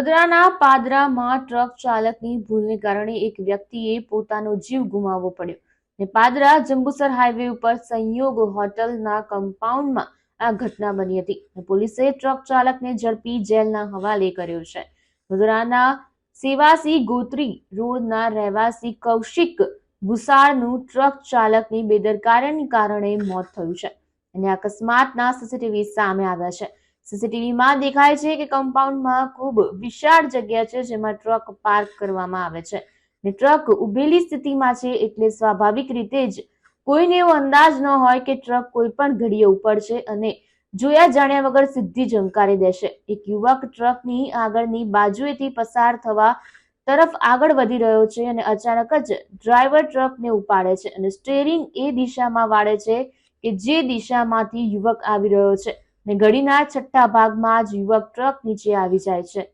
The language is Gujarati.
વડોદરાના પાદરામાં ટ્રક ચાલકની ભૂલને કારણે એક વ્યક્તિએ પોતાનો જીવ ગુમાવવો પડ્યો ને પાદરા જંબુસર હાઈવે ઉપર સંયોગ હોટલના કમ્પાઉન્ડમાં આ ઘટના બની હતી પોલીસે ટ્રક ચાલકને ઝડપી જેલના હવાલે કર્યો છે. વડોદરાના સેવાસી ગોત્રી રોડના રહેવાસી કૌશિક ભુસાળનું ટ્રક ચાલકની બેદરકારીને કારણે મોત થયું છે અને અકસ્માતના સીસીટીવી સામે આવ્યા છે. સીસીટીવીમાં દેખાય છે કે કમ્પાઉન્ડમાં ખૂબ વિશાળ જગ્યા છે જેમાં ટ્રક પાર્ક કરવામાં આવે છે. ને ટ્રક ઉભેલી સ્થિતિમાં છે એટલે સ્વાભાવિક રીતે જ કોઈને એવો અંદાજ ન હોય કે ટ્રક કોઈ પણ ઘડીએ ઉપડશે અને જોયા જાણ્યા વગર સીધી જંકારી દેશે એક યુવક ટ્રકની આગળની બાજુએથી પસાર થવા તરફ આગળ વધી રહ્યો છે અને અચાનક જ ડ્રાઈવર ટ્રકને ઉપાડે છે અને સ્ટેરિંગ એ દિશામાં વાળે છે કે જે દિશામાંથી યુવક આવી રહ્યો છે. ને ગળીના છઠ્ઠા ભાગમાં જ યુવક ટ્રક નીચે આવી જાય છે.